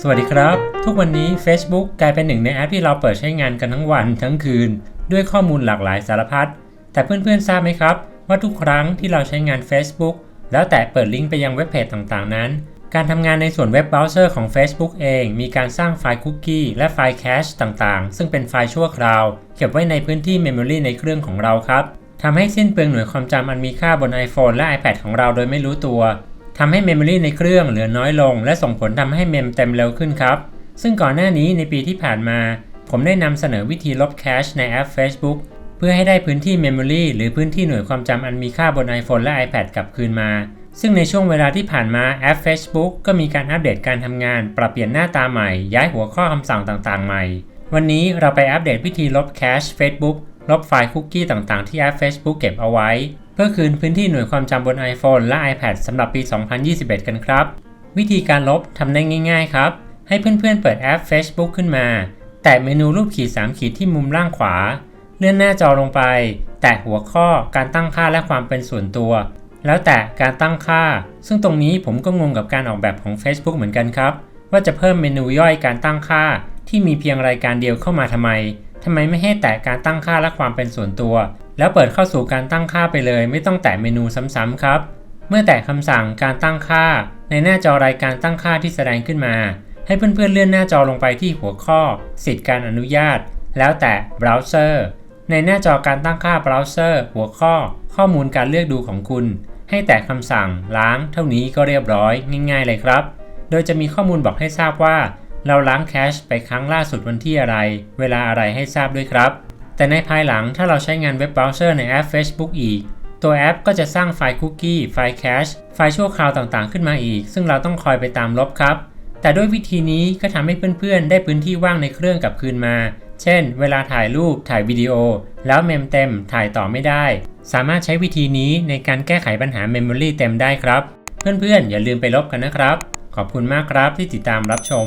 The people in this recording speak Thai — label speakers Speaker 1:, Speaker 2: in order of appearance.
Speaker 1: สวัสดีครับ ทุกวันนี้ Facebook กลายเป็นหนึ่งในแอปที่เราเปิดใช้งานกันทั้งวันทั้งคืน ด้วยข้อมูลหลากหลายสารพัด แต่เพื่อนๆทราบไหมครับ ว่าทุกครั้งที่เราใช้งาน Facebook แล้วแตะเปิดลิงก์ไปยังเว็บเพจต่างๆ นั้น การทำงานในส่วนเว็บเบราว์เซอร์ของ Facebook เอง มีการสร้างไฟล์คุกกี้และไฟล์แคชต่างๆ ซึ่งเป็นไฟล์ชั่วคราว เก็บไว้ในพื้นที่เมมโมรีในเครื่องของเราครับทำให้สิ้นเปลืองหน่วยความจำอันมีค่าบน iPhone และ iPad ของเราโดยไม่รู้ตัว ทำให้เมมโมรีในเครื่องเหลือน้อยลง และส่งผลทำให้เมมเต็มเร็วขึ้นครับ ซึ่งก่อนหน้านี้ในปีที่ผ่านมา ผมได้นำเสนอวิธีลบแคชในแอป Facebook เพื่อให้ได้พื้นที่เมมโมรีหรือพื้นที่หน่วยความจำอันมีค่าบน iPhone และ iPad กลับคืนมา ซึ่งในช่วงเวลาที่ผ่านมาแอป Facebook ก็มีการอัปเดตการทำงาน ปรับเปลี่ยนหน้าตาใหม่ ย้ายหัวข้อคำสั่งต่างๆ ใหม่ วันนี้เราไปอัปเดตวิธีลบแคช Facebook ลบไฟล์คุกกี้ต่างๆ ที่แอป Facebook เก็บเอาไว้ พื่อคืนพื้นที่หน่วยความจำบน iPhone และ iPad สำหรับปี 2021 กันครับ วิธีการลบทำได้ง่าย ๆ ครับ ให้เพื่อนๆเปิดแอป Facebook ขึ้นมา แตะเมนูรูปขีด 3 ขีดที่มุมล่างขวา เลื่อนหน้าจอลงไป แตะหัวข้อการตั้งค่าและความเป็นส่วนตัว แล้วแตะการตั้งค่า ซึ่งตรงนี้ผมก็งงกับการออกแบบของ Facebook เหมือนกันครับ ว่าจะเพิ่มเมนูย่อยการตั้งค่าที่มีเพียงรายการเดียวเข้ามาทำไม ทำไมไม่ให้แตะการตั้งค่าและความเป็นส่วนตัว แล้วเปิดเข้าสู่การตั้งค่าไปเลย ไม่ต้องแตะเมนูซ้ำๆครับ เมื่อแตะคำสั่งการตั้งค่า ในหน้าจอรายการตั้งค่าที่แสดงขึ้นมา ให้เพื่อนๆเลื่อนหน้าจอลงไปที่หัวข้อ สิทธิการอนุญาต แล้วแตะ Browser ในหน้าจอการตั้งค่า Browser หัวข้อ ข้อมูลการเลือกดูของคุณ ให้แตะคำสั่งล้าง เท่านี้ก็เรียบร้อยง่าย ๆ เลยครับ โดยจะมีข้อมูลบอกให้ทราบว่า เราล้างแคชไปครั้งล่าสุดวันที่อะไร เวลาอะไรให้ทราบด้วยครับ แต่ในภายหลังถ้าเราใช้งานเว็บเบราว์เซอร์ในแอป Facebook อีก ตัวแอปก็จะสร้างไฟล์คุกกี้ ไฟล์แคช ไฟล์ชั่วคราวต่างๆ ขึ้นมาอีก ซึ่งเราต้องคอยไปตามลบครับ แต่ด้วยวิธีนี้ก็ทำให้เพื่อนๆ ได้พื้นที่ว่างในเครื่องกลับคืนมา เช่น เวลาถ่ายรูป ถ่ายวิดีโอ แล้วเมมเต็ม ถ่ายต่อไม่ได้ สามารถใช้วิธีนี้ในการแก้ไขปัญหาเมมโมรีเต็มได้ครับ เพื่อนๆ อย่าลืมไปลบกันนะครับ ขอบคุณมากครับที่ติดตามรับชม